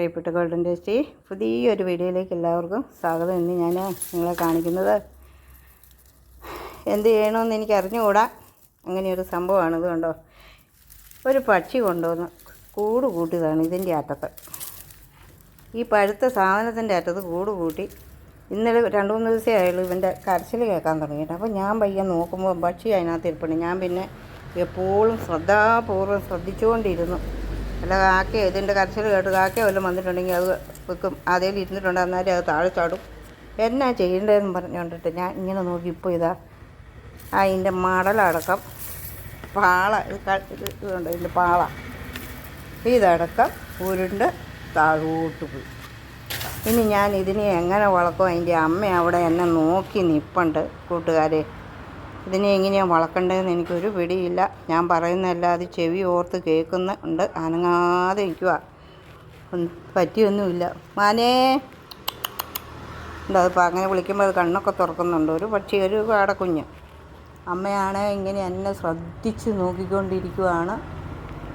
പ്രിയപ്പെട്ട golden tasty പുതിയൊരു വീഡിയോയിലേക്ക് എല്ലാവർക്കും സ്വാഗതം. ഇന്ന് ഞാൻ നിങ്ങളെ കാണിക്കുന്നത് എന്ത് ചെയ്യണമെന്ന് എനിക്ക് അറിഞ്ഞുകൂടാ. അങ്ങനെയൊരു സംഭവമാണ്. ഇത് കണ്ടോ? ഒരു പക്ഷി കൊണ്ടുവന്ന് കൂട് കൂട്ടിയതാണ് ഇതിന്റെ അറ്റത്ത് ഈ പഴുത്ത സാധനത്തിന്റെ അറ്റത്ത് കൂട് കൂട്ടി ഇന്നലെ രണ്ട് മൂന്ന് ദിവസമേ ആയുള്ളൂ ഇവന്റെ കരച്ചിൽ കേൾക്കാൻ തുടങ്ങിയിട്ട്. അപ്പോൾ ഞാൻ പയ്യെ നോക്കുമ്പോൾ പക്ഷി അതിനകത്ത് ഇരിപ്പുണ്ട്. ഞാൻ പിന്നെ എപ്പോഴും ശ്രദ്ധാപൂർവം ശ്രദ്ധിച്ചുകൊണ്ടിരുന്നു. അല്ല കാക്ക ഇതിന്റെ കരച്ചിൽ കേട്ട് കാക്ക വല്ലതും വന്നിട്ടുണ്ടെങ്കിൽ അത് വെക്കും. അതേൽ ഇരുന്നിട്ടുണ്ട് അന്നേരം അത് താഴെ ചാടും. എന്നാ ചെയ്യേണ്ടതെന്ന് പറഞ്ഞുകൊണ്ടിട്ട് ഞാൻ ഇങ്ങനെ നോക്കി ഇപ്പോൾ ഇതാ. അതിന്റെ മടലടക്കം പാള ഇത് ഇതുണ്ട് ഇതിന്റെ പാള. ഇതടക്കം ഉരുണ്ട് താഴോട്ട് പോയി. ഇനി ഞാൻ ഇതിനെ എങ്ങനെ വളർക്കും അതിന്റെ അമ്മ അവിടെ എന്നെ നോക്കി നിൽപ്പുണ്ട് കൂട്ടുകാരെ. ഇതിനെ എങ്ങനെയാണ് വളർക്കേണ്ടതെന്ന് എനിക്കൊരു പിടിയില്ല. ഞാൻ പറയുന്നതല്ലാതെ ചെവി ഓർത്ത് കേൾക്കുന്നുണ്ട് അനങ്ങാതെ ഇരിക്കുക പറ്റിയൊന്നുമില്ല. മാനേ! എന്താ അങ്ങനെ വിളിക്കുമ്പോൾ അത് കണ്ണൊക്കെ തുറക്കുന്നുണ്ട്. ഒരു പക്ഷി ഒരു കാടക്കുഞ്ഞ് അമ്മയാണ് ഇങ്ങനെ എന്നെ ശ്രദ്ധിച്ച് നോക്കിക്കൊണ്ടിരിക്കുവാണ്.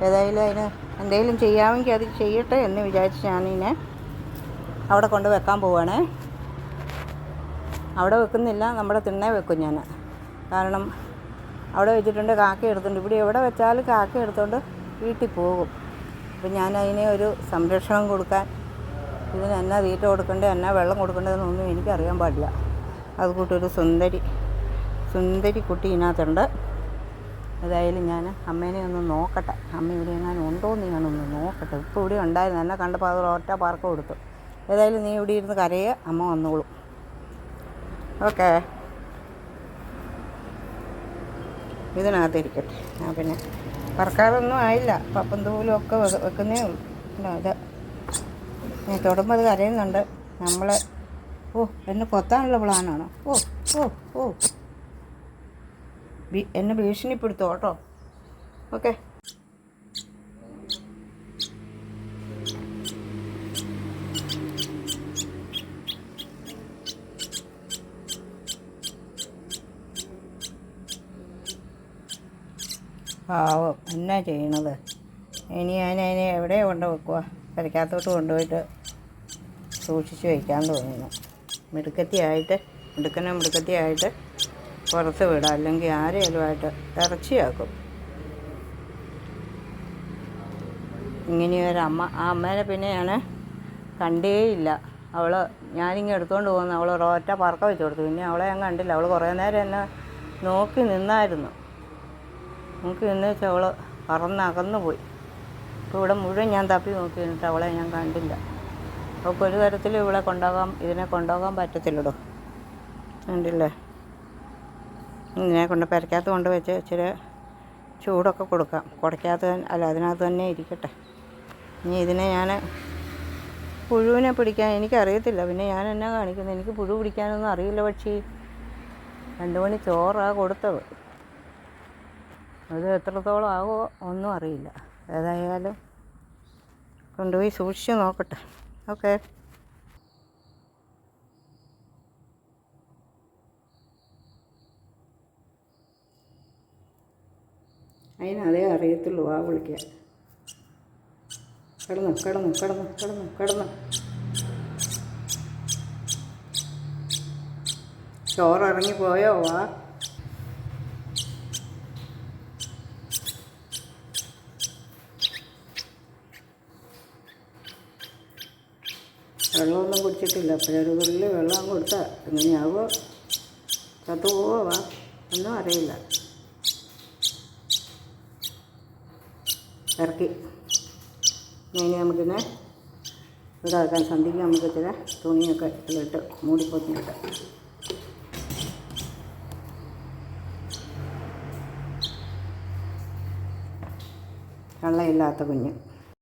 ഏതായാലും അതിന് എന്തെങ്കിലും ചെയ്യാമെങ്കിൽ അത് ചെയ്യട്ടെ എന്ന് വിചാരിച്ച് ഞാനിതിനെ അവിടെ കൊണ്ട് വെക്കാൻ പോവുകയാണേ അവിടെ വെക്കുന്നില്ല നമ്മുടെ തിണ്ണേ വെക്കും ഞാൻ കാരണം അവിടെ വെച്ചിട്ടുണ്ട് കാക്ക എടുത്തുണ്ട്. ഇവിടെ എവിടെ വെച്ചാലും കാക്ക എടുത്തുകൊണ്ട് വീട്ടിൽ പോകും. അപ്പം ഞാൻ അതിനെ ഒരു സംരക്ഷണം കൊടുക്കാൻ ഇതിന് എന്നാ തീറ്റ കൊടുക്കേണ്ടത് എന്നാ വെള്ളം കൊടുക്കേണ്ടതെന്നൊന്നും എനിക്കറിയാൻ പാടില്ല. അത് കൂട്ടൊരു സുന്ദരി സുന്ദരി കുട്ടി ഇതിനകത്തുണ്ട്. ഏതായാലും ഞാൻ അമ്മേനെ ഒന്ന് നോക്കട്ടെ. അമ്മ ഇവിടെ എങ്ങാനും ഉണ്ടോ എന്ന് ഞാനൊന്ന് നോക്കട്ടെ. ഇപ്പോൾ ഇവിടെ ഉണ്ടായിരുന്നു. എന്നെ കണ്ടപ്പോൾ അത് ഒറ്റ പാർക്ക് കൊടുത്തു. ഏതായാലും നീ ഇവിടെ ഇരുന്ന് കരയുക. അമ്മ വന്നോളും. ഓക്കേ. ഇതിനകത്ത് ഇരിക്കട്ടെ ഞാൻ പിന്നെ വറക്കാറൊന്നും ആയില്ല. പപ്പം ഒക്കെ വെക്കുന്നേ ഉള്ളൂ. ഇത് ഞാൻ തൊടുമ്പോൾ അത് കരയുന്നുണ്ട്. നമ്മൾ ഓ എന്നെ കൊത്താനുള്ള പ്ലാനാണോ? ഓ ഓ ഓ. എന്നെ ഭീഷണിപ്പെടുത്തോ കേട്ടോ? ഓക്കെ. പാവം എന്നാ ചെയ്യണത്? ഇനി ഞാൻ അതിനെ എവിടെ കൊണ്ട് വെക്കുക പെരക്കകത്തോട്ട് കൊണ്ടുപോയിട്ട് സൂക്ഷിച്ച് വയ്ക്കാൻ തോന്നുന്നു. മിടുക്കത്തിയായിട്ട് മിടുക്കനെ മിടുക്കത്തിയായിട്ട് പുറത്ത് വിടാം. അല്ലെങ്കിൽ ആരെങ്കിലുമായിട്ട് ഇറച്ചിയാക്കും. ഇങ്ങനെയൊരു അമ്മ ആ അമ്മേനെ പിന്നെ ഞാൻ കണ്ടേയില്ല. അവൾ ഞാനിങ്ങനെ എടുത്തുകൊണ്ട് പോകുന്നു. അവൾ ഒരൊറ്റ പറക്ക വെച്ച് കൊടുത്തു. പിന്നെ അവളെ ഞാൻ കണ്ടില്ല. അവൾ കുറേ നേരം എന്നെ നോക്കി നിന്നായിരുന്നു. നോക്കി നിന്ന് വെച്ചാൽ അവൾ പറന്നകന്നു പോയി. ഇപ്പോൾ ഇവിടെ മുഴുവൻ ഞാൻ തപ്പി നോക്കി നിന്നിട്ട് അവളെ ഞാൻ കണ്ടില്ല. അപ്പോൾ ഒരു തരത്തിലും ഇവിടെ കൊണ്ടുപോകാൻ ഇതിനെ കൊണ്ടുപോകാൻ പറ്റത്തില്ലടോ. കണ്ടില്ലേ? ഇതിനെ കൊണ്ട് പെരക്കകത്ത് കൊണ്ട് വെച്ച് ഇച്ചിരി ചൂടൊക്കെ കൊടുക്കാം. കുടയ്ക്കകത്ത് അല്ല അതിനകത്ത് തന്നെ ഇരിക്കട്ടെ. ഇനി ഇതിനെ ഞാൻ പുഴുവിനെ പിടിക്കാൻ എനിക്കറിയത്തില്ല. പിന്നെ ഞാൻ എന്നാ കാണിക്കുന്നത് എനിക്ക് പുഴു പിടിക്കാനൊന്നും അറിയില്ല പക്ഷി രണ്ട് മണി ചോറാണ് കൊടുത്തത്. അത് എത്രത്തോളം ആകുമോ ഒന്നും അറിയില്ല. ഏതായാലും കൊണ്ടുപോയി സൂക്ഷിച്ച് നോക്കട്ടെ. ഓക്കെ. അതിനതേ അറിയത്തുള്ളൂ ആ വിളിക്കാൻ. കിടന്നു കിടന്നു കിടന്നു കിടന്നു കിടന്നു. ചോറിറങ്ങി പോയോ വാ. വെള്ളമൊന്നും കുടിച്ചിട്ടില്ല. ഒരു തുള്ളി വെള്ളം കൊടുത്താൽ എങ്ങനെയാവോ? ചത്തു പോവോ? വാ. ഒന്നും അറിയില്ല. ഇറക്കി. ഇനി നമുക്കിനെ ഇതാക്കാൻ സന്ധിക്ക് നമുക്ക് ഇച്ചിരി തുണിയൊക്കെ ഇതിലിട്ട് മൂടിപ്പൊത്തിയിട്ട് കള്ളയില്ലാത്ത കുഞ്ഞ്.